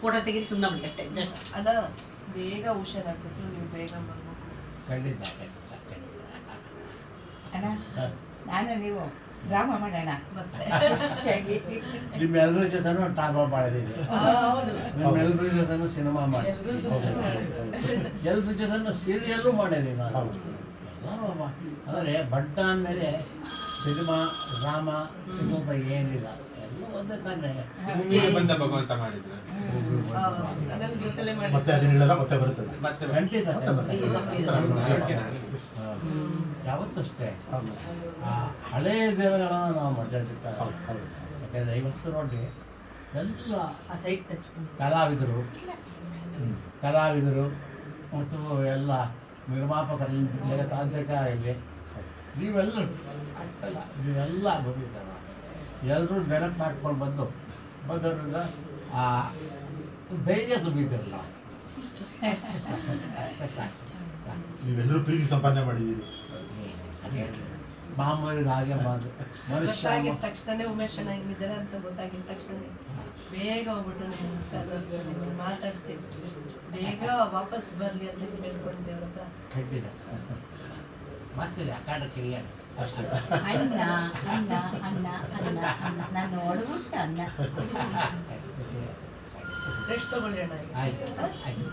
Photo ತೆಗೆದು ಸುಮ್ಮನೆ ಬಿಡಿ ಅಷ್ಟೇ just. ಅಣ್ಣ ಬೇಗ ಹುಷಾರಾಗ್ಬಿಟ್ಟು ನೀವು ಬೇಗ ಬರ್ಬೇಕು ಖಂಡಿತ ಅಣ್ಣ. ನಾನು ನೀವು ಡ್ರಾಮಾ ಮಾಡೋಣ ಮತ್ತೆ. ಖುಷಿಯಾಗಿ ನಿಮ್ಮೆಲ್ಲರ ಜೊತೆನೂ ಆ, ಹೌದು. ನಿಮ್ಮೆಲ್ಲರ ಜೊತೆನೂ ಸಿನಿಮಾ ಮಾಡಿ. ಎಲ್ರ ಜೊತೆನೂ ಸೀರಿಯಲ್ಲು ಮಾಡಿದ್ದೀನಿ ನಾನು. ಅಂದರೆ ಬಡ್ಡ ಅಂದಮೇಲೆ ಸಿನಿಮಾ ಡ್ರಾಮಾ ಇನ್ನೊಬ್ಬ ಏನಿಲ್ಲ. ಒಂದೇ ಭೂಮಿಗೆ ಬಂದ ಭಗವಂತ ಮಾಡಿದ್ರು. ಅದನ್ನ ಜೊತೆಲೆ ಮಾಡಿ ಮತ್ತೆ ಅದನ್ನೆಲ್ಲ ಮತ್ತೆ ಖಂಡಿತ. ಆ ಹಳೆಯ ದಿನಗಳನ್ನು ನಾವು ಹೌದು. ಯಾಕಂದ್ರೆ ಇವತ್ತು ನೋಡಿ ಎಲ್ಲ ಆ ಸೈಡ್ ಟಚ್ ಕಲಾವಿದರು ಕಲಾವಿದರು ಮತ್ತು ಎಲ್ಲ ನಿರ್ಮಾಪಕರಲ್ಲಿ ತಾಂತ್ರಿಕ ಇಲ್ಲಿ. ನೀವೆಲ್ಲರೂ ಅಟ್ಟಲ್ಲ ನೀವೆಲ್ಲ ಬಂದಿದ್ದಾರ. ಎಲ್ಲರೂ ನೆನಪು ಹಾಕ್ಕೊಂಡು ಬಂದು ಬಂದವ್ರಿಂದ ಆ ಧೈರ್ಯ ತುಂಬಿದ್ದಿರಲ್ಲ. ನೀವೆಲ್ಲರೂ ಪ್ರೀತಿ ಸಂಪಾದನೆ ಮಾಡಿದ್ದೀರಿ. ಮಾಮೂಲಿ ಹಾಗೆ ಮಾತು. ಮನುಷ್ಯ ಗೊತ್ತಾಗಿದ ತಕ್ಷಣನೇ ಉಮೇಶ್ ಅಣ್ಣ ಹಿಂಗಿದ್ದಾರೆ ಅಂತ ಗೊತ್ತಾಗಿದ್ದ ತಕ್ಷಣ ಬೇಗ ಹೋಗ್ಬಿಟ್ಟು ನಿಮ್ಮ ಕಲರ್ಸಿ ಮಾತಾಡಿಸಿ. ಬೇಗ ವಾಪಸ್ ಬರ್ಲಿ ಅಂತ ಕೇಳ್ಕೊಂಡು ಅವ್ರ ಹತ್ರ. ಖಂಡಿತ. ಮತ್ತೆ ಆ ಕಾಡ ಕಿರಿಯಾಡ ಅಷ್ಟೇ ಅಣ್ಣ ನಾನು ನೋಡ್ಬಿಟ್ಟು ಅಣ್ಣ ಈಗ. ಆಯ್ತು ಆಯ್ತು.